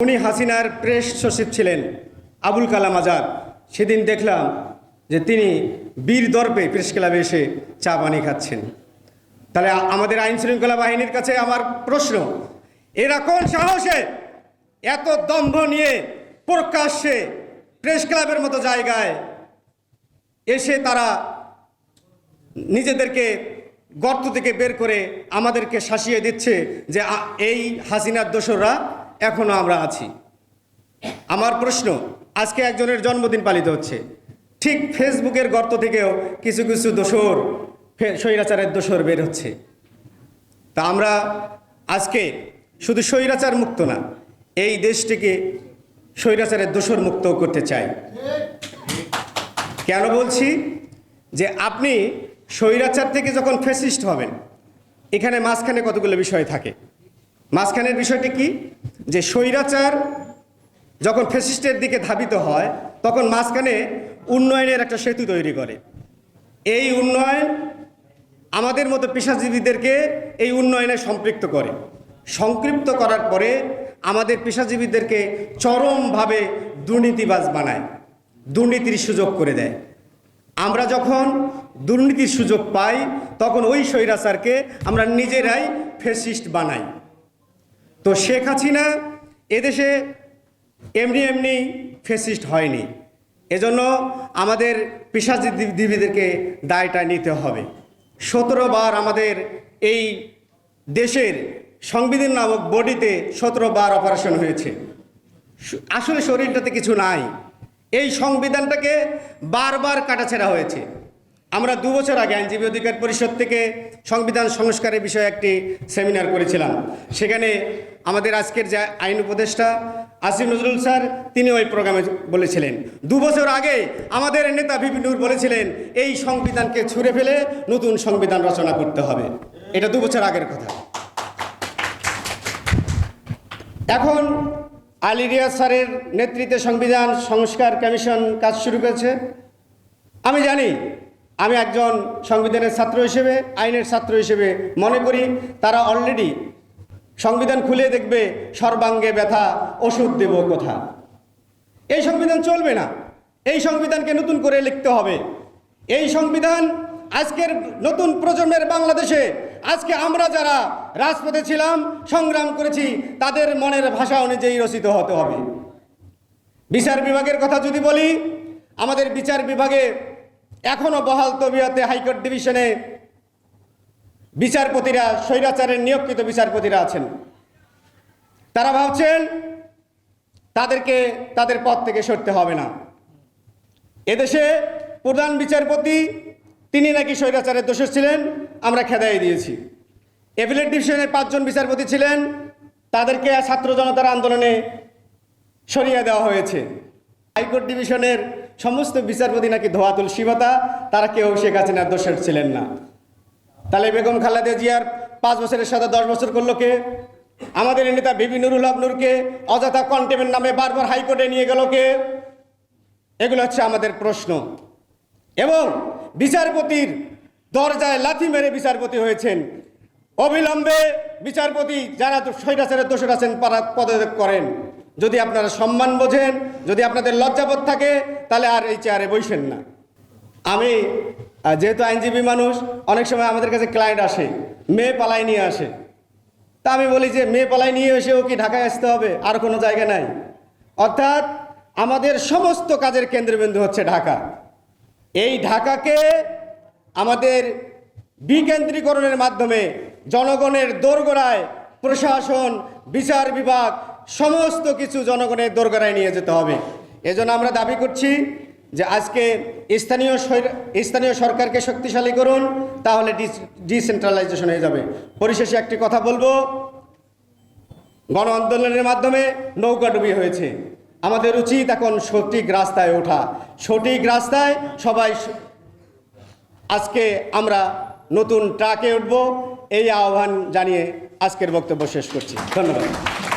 উনি হাসিনার প্রেস সচিব ছিলেন, আবুল কালাম আজাদ। সেদিন দেখলাম যে তিনি বীর দর্পে প্রেস ক্লাবে এসে চা পানি খাচ্ছেন। তাহলে আমাদের আইন শৃঙ্খলা বাহিনীর কাছে আমার প্রশ্ন, এরা কোন সাহসে এত দম্ভ নিয়ে প্রকাশ্যে প্রেস ক্লাবের মতো জায়গায় এসে তারা নিজেদেরকে গর্ত থেকে বের করে আমাদেরকে শাসিয়ে দিচ্ছে যে এই হাসিনার দোসররা এখনও আমরা আছি। আমার প্রশ্ন, আজকে একজনের জন্মদিন পালিত হচ্ছে। ঠিক ফেসবুকের গর্ত থেকেও কিছু কিছু দোসর ফে- স্বৈরাচারের দোসর বের হচ্ছে। তা আমরা আজকে শুধু স্বৈরাচার মুক্ত না, এই দেশটিকে স্বৈরাচারের দোসর মুক্ত করতে চাই। কেন বলছি? যে আপনি স্বৈরাচার থেকে যখন ফেসিস্ট হবেন, এখানে মাঝখানে কতগুলো বিষয় থাকে? মাঝখানের বিষয়টি কি? যে স্বৈরাচার যখন ফেসিস্টের দিকে ধাবিত হয়, তখন মাঝখানে উন্নয়নের একটা সেতু তৈরি করে। এই উন্নয়ন আমাদের মতো পেশাজীবীদেরকে এই উন্নয়নে সম্পৃক্ত করে। সংক্ষিপ্ত করার পরে আমাদের পেশাজীবীদেরকে চরমভাবে দুর্নীতিবাজ বানায়, দুর্নীতির সুযোগ করে দেয়। আমরা যখন দুর্নীতির সুযোগ পাই, তখন ওই স্বৈরাচারকে আমরা নিজেরাই ফেসিস্ট বানাই। তো শেখ হাসিনা এদেশে এমনি এমনি ফেসিস্ট হয়নি। এজন্য আমাদের পেশাজীবীদেরকে দায়টা নিতে হবে। সতেরো বার আমাদের এই দেশের সংবিধান নামক বডিতে সতেরো বার অপারেশন হয়েছে। আসলে শরীরটাতে কিছু নাই। এই সংবিধানটাকে বারবার কাটাছেড়া হয়েছে। আমরা দু বছর আগে আইনজীবী অধিকার পরিষদ থেকে সংবিধান সংস্কারের বিষয়ে একটি সেমিনার করেছিলাম। সেখানে আমাদের আজকের যে আইন উপদেষ্টা আসিফ নজরুল স্যার, তিনি ওই প্রোগ্রামে বলেছিলেন। দু বছর আগে আমাদের নেতা বিপিন বলেছিলেন, এই সংবিধানকে ছুঁড়ে ফেলে নতুন সংবিধান রচনা করতে হবে। এটা দু বছর আগের কথা। এখন আলী রিয়াজ স্যারের নেতৃত্বে সংবিধান সংস্কার কমিশন কাজ শুরু করেছে। আমি জানি আমি একজন সংবিধানের ছাত্র হিসেবে, আইনের ছাত্র হিসেবে মনে করি তারা অলরেডি সংবিধান খুলে দেখবে সর্বাঙ্গে ব্যথা, ওষুধ দেব কোথা। এই সংবিধান চলবে না। এই সংবিধানকে নতুন করে লিখতে হবে। এই সংবিধান আজকের নতুন প্রজন্মের বাংলাদেশে, আজকে আমরা যারা রাজপথে ছিলাম, সংগ্রাম করেছি, তাদের মনের ভাষা অনুযায়ী রচিত হতে হবে। বিচার বিভাগের কথা যদি বলি, আমাদের বিচার বিভাগে এখনও বহাল তবিয়তে হাইকোর্ট ডিভিশনে বিচারপতিরা, স্বৈরাচারের নিয়োগকৃত বিচারপতিরা আছেন। তারা ভাবছেন তাদেরকে, তাদের পদ থেকে সরতে হবে না। এদেশে প্রধান বিচারপতি, তিনি নাকি স্বৈরাচারের দোষর ছিলেন, আমরা খেদাই দিয়েছি। এভিলেট ডিভিশনের পাঁচজন বিচারপতি ছিলেন, তাদেরকে ছাত্র জনতার আন্দোলনে সরিয়ে দেওয়া হয়েছে। হাইকোর্ট ডিভিশনের সমস্ত বিচারপতি নাকি ধোয়াতুল শিবতা, তারা কেউ শেখ হাসিনার দোষর ছিলেন না। তাহলে বেগম খালেদা জিয়ার পাঁচ বছরের সাথে দশ বছর করল কে? আমাদের নেতা বিবি নুরুল হক নূরকে অযথা কন্টেমের নামে বারবার হাইকোর্টে নিয়ে গেল কে? এগুলো হচ্ছে আমাদের প্রশ্ন। এবং বিচারপতির দরজায় লাথি মেরে বিচারপতি হয়েছেন। অবিলম্বে বিচারপতি যারা স্বৈরাচারের দোষর আছেন পদত্যাগ করেন। যদি আপনারা সম্মান বোঝেন, যদি আপনাদের লজ্জাবোধ থাকে, তাহলে আর এই চেয়ারে বসেন না। আমি যেহেতু আইনজীবী মানুষ, অনেক সময় আমাদের কাছে ক্লায়েন্ট আসে, মেয়ে পালাই নিয়ে আসে। তা আমি বলি যে, মেয়ে পালাই নিয়ে এসেও কি ঢাকায় আসতে হবে, আর কোনো জায়গা নাই। অর্থাৎ, আমাদের সমস্ত কাজের কেন্দ্রবিন্দু হচ্ছে ঢাকা। এই ঢাকাকে আমাদের বিকেন্দ্রীকরণের মাধ্যমে জনগণের দোরগোড়ায় প্রশাসন, বিচার বিভাগ সমস্ত কিছু জনগণের দোরগোড়ায় নিয়ে যেতে হবে। এজন্য আমরা দাবি করছি যে আজকে স্থানীয় স্থানীয় সরকারকে শক্তিশালী করুন, তাহলে ডিসেন্ট্রালাইজেশন হয়ে যাবে। পরিশেষে একটি কথা বলব। গণ আন্দোলনের মাধ্যমে নৌকাডুবি হয়েছে। আমাদের উচিত এখন সঠিক রাস্তায় ওঠা। সঠিক রাস্তায় সবাই আজকে আমরা নতুন ট্রাকে উঠব। এই আহ্বান জানিয়ে আজকের বক্তব্য শেষ করছি। ধন্যবাদ।